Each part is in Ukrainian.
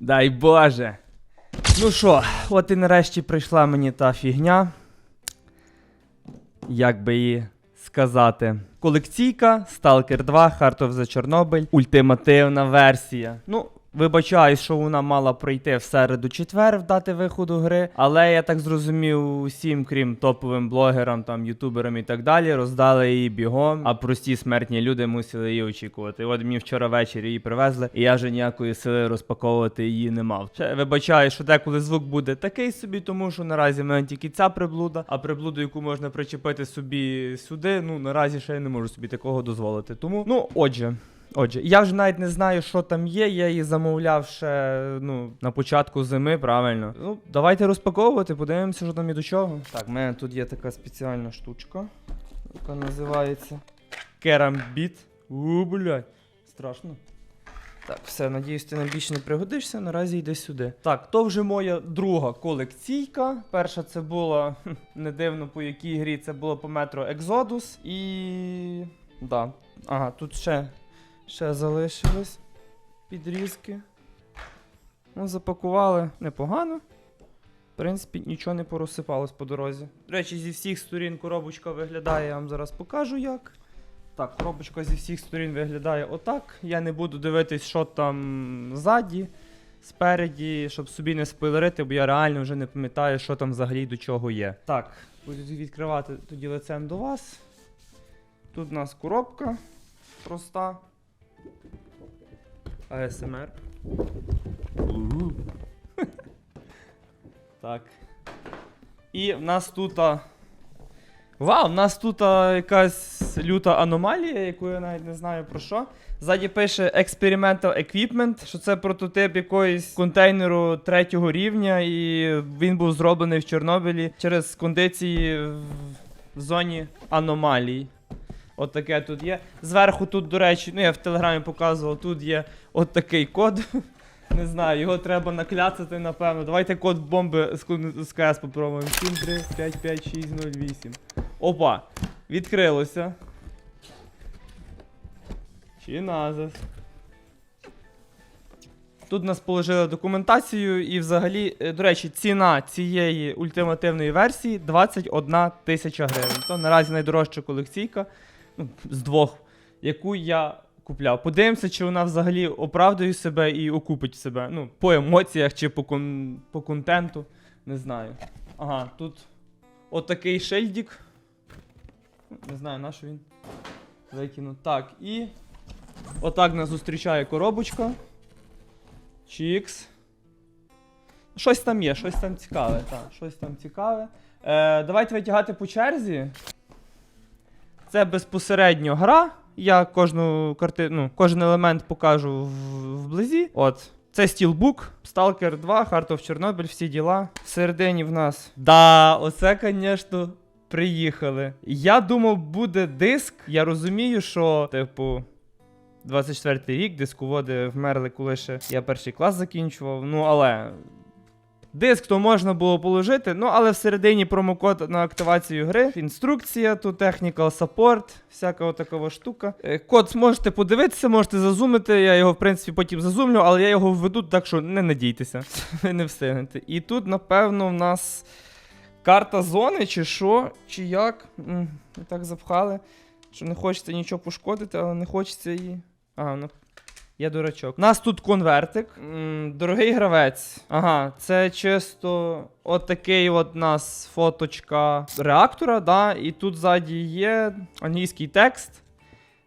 Дай Боже. Ну що, от і нарешті прийшла мені та фігня. Як би її сказати. Колекційка Stalker 2 Heart of the Chernobyl. Ультимативна версія. Ну, вибачаюсь, що вона мала пройти в середу четвер в дати виходу гри. Але я так зрозумів, усім, крім топовим блогерам, там, ютуберам і так далі, роздали її бігом, а прості смертні люди мусили її очікувати. От мені вчора ввечері її привезли, і я вже ніякої сили розпаковувати її не мав. Ще вибачаю, що деколи звук буде такий собі, тому що наразі в мене тільки ця приблуда, а приблуду, яку можна причепити собі сюди, ну наразі ще я не можу собі такого дозволити. Тому, ну, отже. Отже, я вже навіть не знаю, що там є. Я її замовляв ще ну, на початку зими, правильно. Ну, давайте розпаковувати, подивимося, що там і до чого. Так, в мене тут є така спеціальна штучка, яка називається керамбіт. У, блядь, страшно. Так, все, надіюсь, ти нам більше не пригодишся. Наразі йди сюди. Так, то вже моя друга колекційка. Перша це була не дивно по якій грі. Це було по метро Exodus. І. Да. Ага, тут ще, ще залишились підрізки. Ну, запакували непогано. В принципі, нічого не порозсипалось по дорозі. До речі, зі всіх сторін коробочка виглядає, я вам зараз покажу як. Так, коробочка зі всіх сторін виглядає отак. Я не буду дивитись, що там ззаді, спереді, щоб собі не спойлерити, бо я реально вже не пам'ятаю, що там взагалі до чого є. Так, буду відкривати тоді лицем до вас. Тут у нас коробка проста. АСМР. Так. І в нас тут. а, Вау, в нас тут а, якась люта аномалія, яку я навіть не знаю про що. Ззаді пише Experimental Equipment, що це прототип якоїсь контейнеру третього рівня, і він був зроблений в Чорнобилі через кондиції в, в зоні аномалій. От таке тут є. Зверху тут, до речі, ну я в телеграмі показував, тут є от такий код. Не знаю, його треба накляцати, напевно. Давайте код бомби з КС попробуємо. 7, 3, 5, 5, 6, 0, 8. Опа! Відкрилося. Чи назас. Тут нас положили документацію, і взагалі, е, до речі, ціна цієї ультимативної версії 21 тисяча гривень. То наразі найдорожча колекційка з двох, яку я купляв. Подивимося, чи вона взагалі оправдує себе і окупить себе. Ну, по емоціях чи по, кон- по контенту. Не знаю. Ага, тут отакий шильдик. Не знаю, на що він викинув. Так, і отак нас зустрічає коробочка. Чікс. Щось там є, щось там цікаве. Так, щось там цікаве. Е, давайте витягати по черзі. Це безпосередньо гра. Я кожну картину, ну, кожен елемент покажу вблизі. От. Це стілбук, Stalker 2, Heart of Chernobyl, всі діла. Всередині в нас. Да, оце, звісно, приїхали. Я думав, буде диск. Я розумію, що, типу. 24 рік, дисководи вмерли, коли ще я перший клас закінчував. Ну, але. Диск то можна було положити, ну але всередині промокод на активацію гри. Інструкція, тут technical support, всяка отакова штука. Е, Код зможете подивитися, можете зазумити. Я його, в принципі, потім зазумлю, але я його введу, так що не надійтеся. Ви не встигнете. І тут, напевно, в нас карта зони, чи що, чи як. Так запхали. Що не хочеться нічого пошкодити, але не хочеться її. Ага. Я дурачок. У нас тут конвертик. М, Дорогий гравець. Ага, це чисто от такий от нас фоточка реактора, да, і тут ззаді є англійський текст.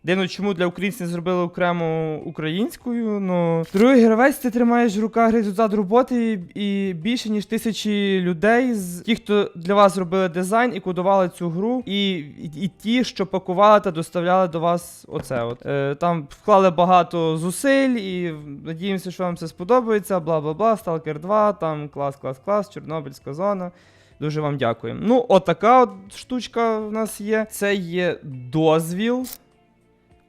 Дивно, чому для українців не зробили окремо українською. Ну, другий гравець, ти тримаєш в руках результат роботи і, більше ніж тисячі людей з ті, хто для вас зробили дизайн і кодували цю гру, і, і, і ті, що пакували та доставляли до вас оце. От. Е, там вклали багато зусиль і надіємося, що вам це сподобається. Бла бла бла, Stalker 2, там клас, клас, клас, Чорнобильська зона. Дуже вам дякуємо. Ну, отака от штучка в нас є. Це є дозвіл.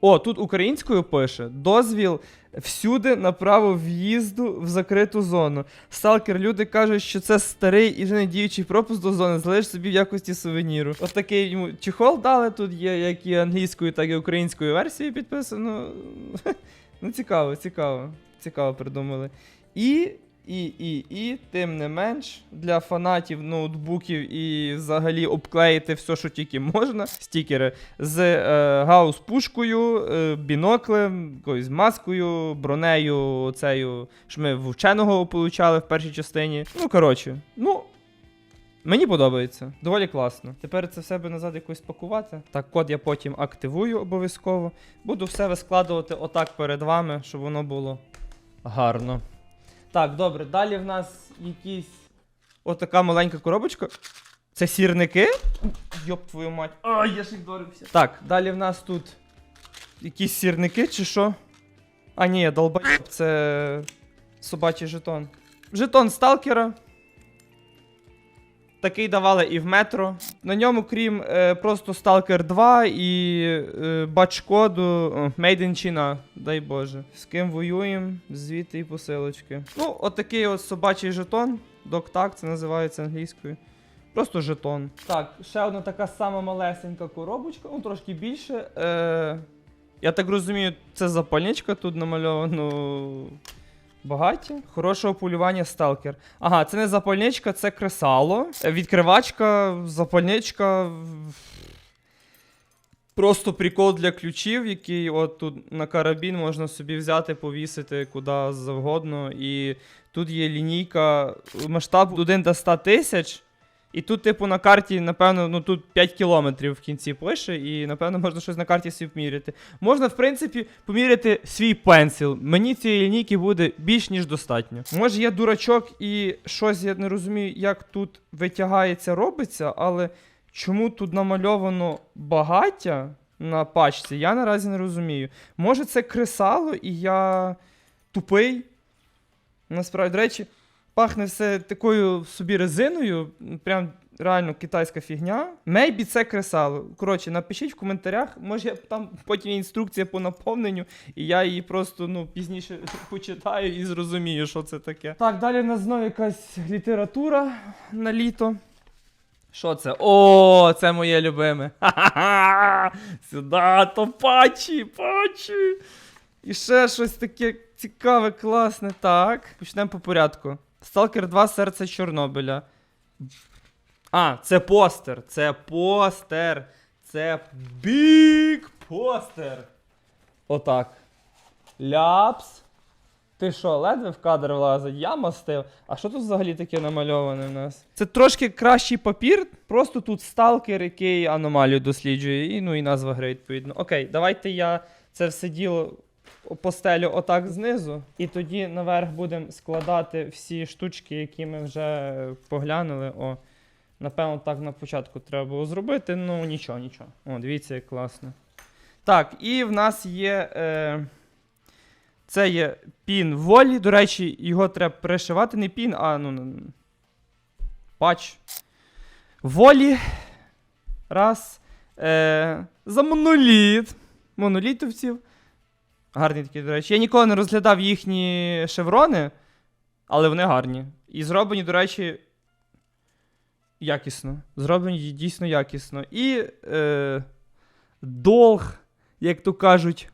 О, тут українською пише: дозвіл всюди на право в'їзду в закриту зону. Сталкер, люди кажуть, що це старий і вже не діючий пропуск до зони, залиш собі в якості сувеніру. От такий йому чехол дали, тут є як і англійською, так і українською версією підписано. Ну, цікаво, цікаво. Цікаво придумали. І, і, і, і, тим не менш, для фанатів ноутбуків і взагалі обклеїти все, що тільки можна. Стікери з е, гаус-пушкою, е, біноклем, якоюсь маскою, бронею, цею, що ми вченого получали в першій частині. Ну, коротше, ну. Мені подобається, доволі класно. Тепер це все би назад якось пакувати. Так, код я потім активую обов'язково. Буду все вискладувати отак перед вами, щоб воно було гарно. Так, добре, далі в нас якісь отака маленька коробочка. Це сірники? Йоп твою мать. Ай, я ж їх дорився. Так, далі в нас тут якісь сірники чи що? А, ні, долбайоб, це собачий жетон. Жетон сталкера. Такий давали і в метро. На ньому, крім е, просто Stalker 2 і е, бач-коду Made in China, дай Боже. З ким воюємо, звідти і посилочки. Ну, отакий от собачий жетон. Доктак, це називається англійською. Просто жетон. Так, ще одна така сама малесенька коробочка, ну трошки більше. Е, я так розумію, це запальничка, тут намальовано багаття. Хорошого полювання сталкер. Ага, це не запальничка, це кресало. Відкривачка, запальничка. Просто прикол для ключів, який от тут на карабін можна собі взяти, повісити куди завгодно. І тут є лінійка масштаб 1 до 100 тисяч. І тут, типу, на карті, напевно, ну тут 5 кілометрів в кінці пише, і напевно можна щось на карті собі поміряти. Можна, в принципі, поміряти свій пенсіл. Мені цієї лінійки буде більш ніж достатньо. Може, я дурачок і щось я не розумію, як тут витягається, робиться, але чому тут намальовано багаття на пачці, я наразі не розумію. Може, це кресало, і я тупий. Насправді, до речі, пахне все такою собі резиною, прям реально китайська фігня. Мейбі це кресало. Коротше, напишіть в коментарях, може там потім є інструкція по наповненню, і я її просто ну, пізніше почитаю і зрозумію, що це таке. Так, далі в нас знову якась література на літо. Що це? О, це моє любиме. Ха-ха-ха! Сюди, то патчі, патчі. І ще щось таке цікаве, класне. Так, почнемо по порядку. Stalker 2 серце Чорнобиля. А, це постер. Це постер. Це бік постер. Отак. Ляпс. Ти що, ледве в кадр влазить? Я мастив. А що тут взагалі таке намальоване в нас? Це трошки кращий папір, просто тут сталкер, який аномалію досліджує, і ну і назва гри, відповідно. Окей, давайте я це все діло постелю отак знизу, і тоді наверх будемо складати всі штучки, які ми вже поглянули. О, напевно, так на початку треба було зробити. Ну нічого, нічого. О, дивіться, як класно. Так, і в нас є. Е, це є пін волі. До речі, його треба перешивати. Не пін, а ну. ну, Патч. Волі. Раз. Е, за моноліт. Монолітовців. Гарні такі, до речі. Я ніколи не розглядав їхні шеврони, але вони гарні. І зроблені, до речі, якісно. Зроблені дійсно якісно. І е, долг, як то кажуть,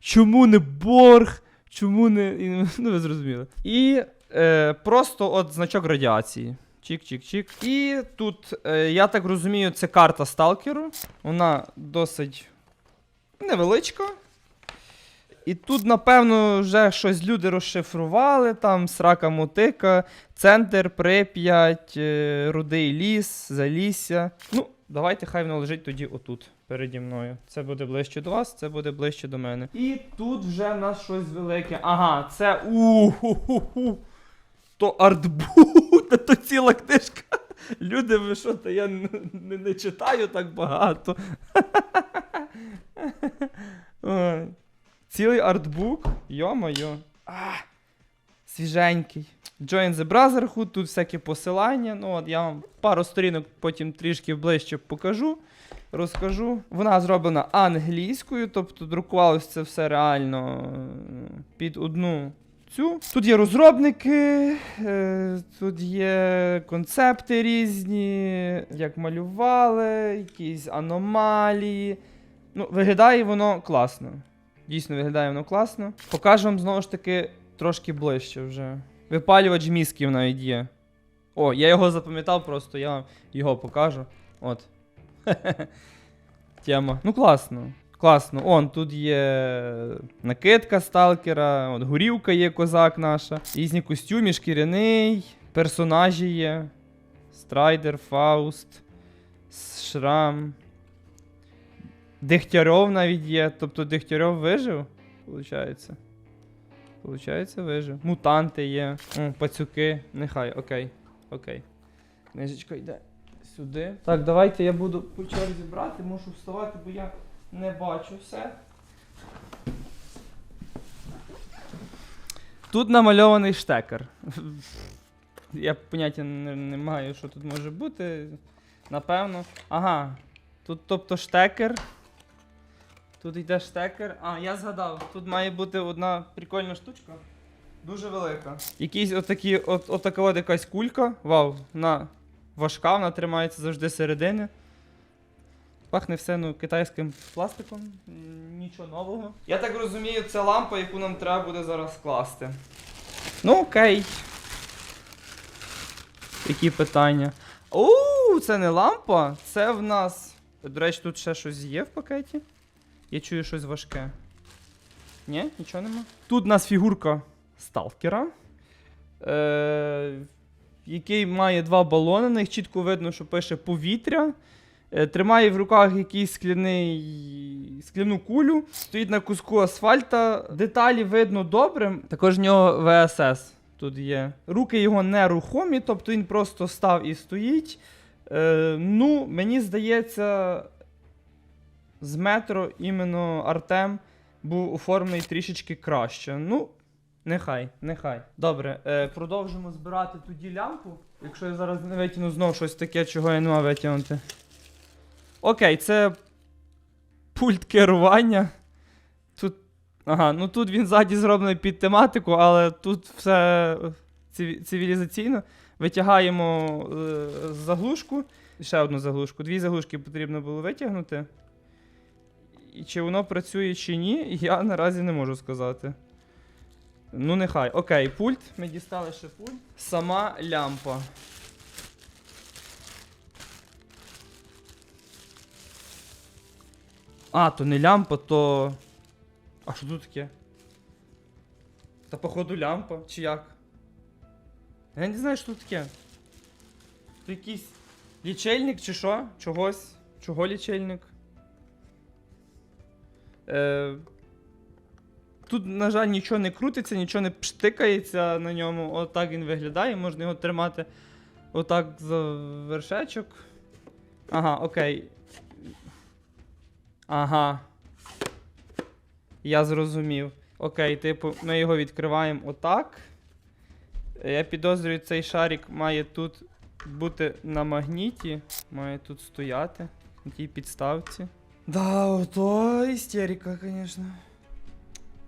чому не борг, чому не. Ну, ви зрозуміли. І е, просто от значок радіації. Чик-чик-чик. І тут, е, я так розумію, це карта сталкеру. Вона досить невеличка. І тут, напевно, вже щось люди розшифрували, там срака мотика, центр, Прип'ять, е, Рудий ліс, Залісся. Ну, давайте хай воно лежить тоді отут, переді мною. Це буде ближче до вас, це буде ближче до мене. І тут вже в нас щось велике. Ага, це у-ху-ху-ху. То артбук, то ціла книжка. Люди, ви що, та я не, не читаю так багато. Цілий артбук. Йо-моє. Свіженький. Join the Brotherhood, тут всякі посилання. Ну, от я вам пару сторінок потім трішки ближче покажу, розкажу. Вона зроблена англійською, тобто друкувалося це все реально е, під одну цю. Тут є розробники, е, тут є концепти різні, як малювали, якісь аномалії. Ну, виглядає воно класно. Дійсно виглядає воно класно. Покажу вам знову ж таки трошки ближче вже. Випалювач мізків навіть є. О, я його запам'ятав просто, я вам його покажу. От. Тема. Ну класно. Класно. Он, тут є накидка сталкера, от горівка є козак наша. Різні костюми, шкіряний, персонажі є. Страйдер, Фауст, Шрам. Дегтярьов навіть є. Тобто Дегтярьов вижив, Получається. Получається, вижив. Мутанти є. О, пацюки. Нехай, окей. Окей. Книжечка йде сюди. Так, давайте я буду по черзі брати, мушу вставати, бо я не бачу все. Тут намальований штекер. Я поняття не, не маю, що тут може бути. Напевно. Ага. Тут тобто штекер. Тут йде штекер. А, я згадав, тут має бути одна прикольна штучка. Дуже велика. Якийсь отакі, от, отака от якась кулька. Вау, вона важка, вона тримається завжди середини. Пахне все ну, китайським пластиком. Нічого нового. Я так розумію, це лампа, яку нам треба буде зараз скласти. Ну, окей. Які питання? Оу, це не лампа, це в нас. До речі, тут ще щось є в пакеті. Я чую щось важке. Ні, нічого нема. Тут у нас фігурка сталкера. Е, який має два балони, на них чітко видно, що пише повітря. Е, Тримає в руках якийсь скляний, скляну кулю, стоїть на куску асфальта. Деталі видно добре. Також в нього ВСС тут є. Руки його нерухомі, тобто він просто став і стоїть. Е, ну, мені здається, з метро іменно Артем був оформлений трішечки краще. Ну, нехай, нехай. Добре, е, продовжимо збирати тоді лямпу. Якщо я зараз не витягну знову щось таке, чого я не мав витягнути. Окей, це пульт керування. Тут. Ага, ну тут він ззаді зроблений під тематику, але тут все цивілізаційно. Витягаємо е, заглушку. Ще одну заглушку. Дві заглушки потрібно було витягнути. І чи воно працює чи ні, я наразі не можу сказати. Ну, нехай. Окей, пульт. Ми дістали ще пульт. Сама лямпа. А, то не лямпа, то. А що тут таке? Та походу лямпа, чи як? Я не знаю, що тут таке. Тут якийсь лічильник чи що? Чогось? Чого лічильник? Е, тут, на жаль, нічого не крутиться, нічого не пштикається на ньому. Отак він виглядає. Можна його тримати отак за вершечок. Ага, окей. Ага. Я зрозумів. Окей, типу, ми його відкриваємо отак. Я підозрюю, цей шарик має тут бути на магніті. Має тут стояти. На тій підставці. Да, ото істерика, звісно.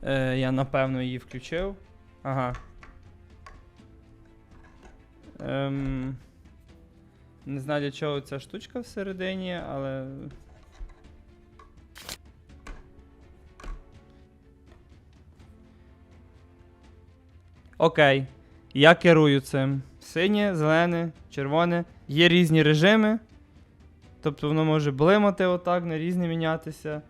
Е, я напевно її включив. Ага. Ем, не знаю для чого ця штучка всередині, але. Окей. Я керую цим. Синє, зелене, червоне. Є різні режими. Тобто воно може блимати отак, на різні мінятися.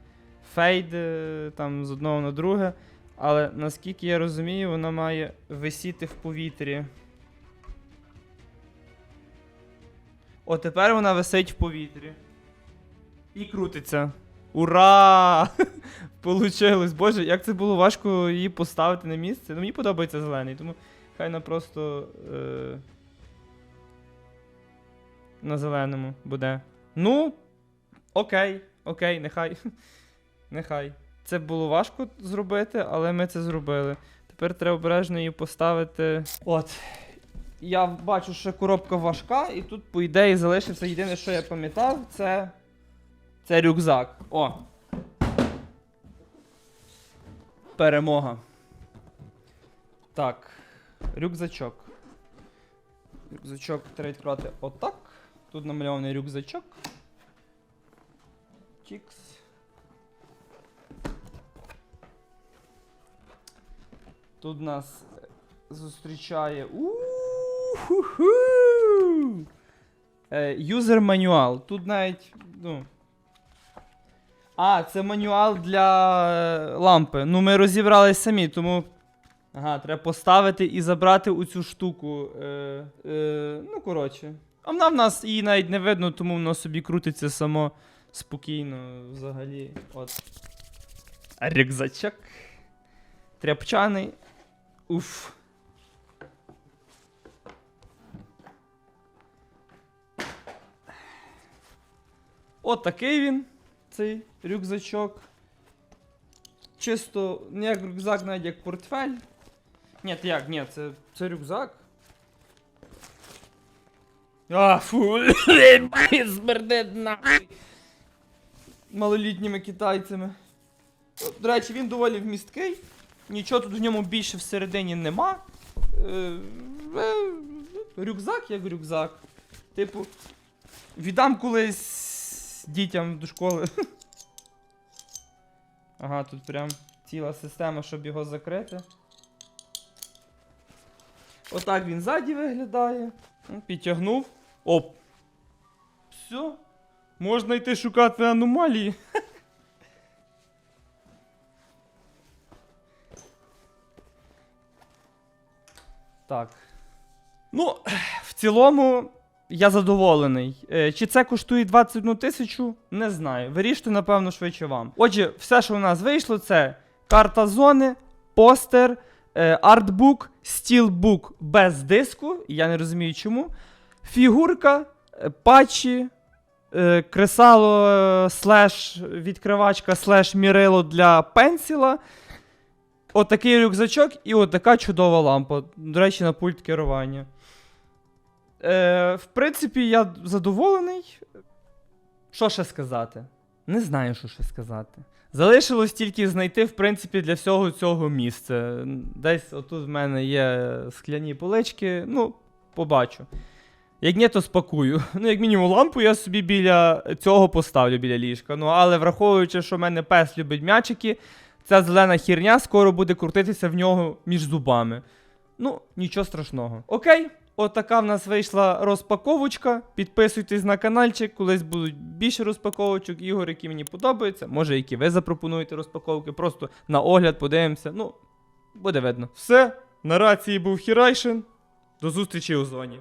Фейд е, там з одного на друге. Але наскільки я розумію, воно має висіти в повітрі. О, тепер вона висить в повітрі. І крутиться. Ура! Получилось. Боже, як це було важко її поставити на місце. Ну, мені подобається зелений, тому хай вона просто е- на зеленому буде. Ну, окей, окей, нехай. Нехай. Це було важко зробити, але ми це зробили. Тепер треба обережно її поставити. От. Я бачу, що коробка важка, і тут, по ідеї, залишився єдине, що я пам'ятав, це. Це рюкзак. О. Перемога. Так. Рюкзачок. Рюкзачок треба відкривати отак. Тут намальований рюкзачок. Чікс. Тут нас зустрічає. У-ху-ху! Е, Юзер мануал. Тут навіть. Ну. А, це мануал для е, лампи. Ну, ми розібрались самі, тому. Ага, треба поставити і забрати у цю штуку. Е, е, ну, коротше. А вона в нас її навіть не видно, тому воно собі крутиться само спокійно взагалі. От. Рюкзачок. Тряпчаний. Уф. От такий він, цей рюкзачок. Чисто не як рюкзак, навіть як портфель. Ні, як, ні, це, це рюкзак. А, фу, смердить нахуй. Малолітніми китайцями. До речі, він доволі вмісткий. Нічого тут в ньому більше всередині нема. Е, е, рюкзак як рюкзак. Типу, віддам колись дітям до школи. Ага, тут прям ціла система, щоб його закрити. Отак він ззаді виглядає. Ну, Підтягнув. Оп. Все. Можна йти шукати аномалії. Так. Ну, в цілому, я задоволений. Е, Чи це коштує 21 тисячу? Не знаю. Виріште, напевно, швидше вам. Отже, все, що у нас вийшло, це карта зони, постер, е, артбук, стілбук без диску. Я не розумію чому. Фігурка, е, патчі, е, кресало, е, слеш, відкривачка, слеш мірило для пенсіла. Отакий рюкзачок і отака чудова лампа. До речі, на пульт керування. Е, в принципі, я задоволений. Що ще сказати? Не знаю, що ще сказати. Залишилось тільки знайти, в принципі, для всього цього місце. Десь отут в мене є скляні полички. Ну, побачу. Як ні, то спакую. Ну, як мінімум, лампу я собі біля цього поставлю біля ліжка. Ну, але враховуючи, що в мене пес любить м'ячики, ця зелена хірня скоро буде крутитися в нього між зубами. Ну, нічого страшного. Окей, отака в нас вийшла розпаковочка. Підписуйтесь на каналчик, колись будуть більше розпаковочок, ігор, які мені подобаються. Може, які ви запропонуєте розпаковки. Просто на огляд подивимося. Ну, буде видно. Все, на рації був Хірайшин. До зустрічі у зоні.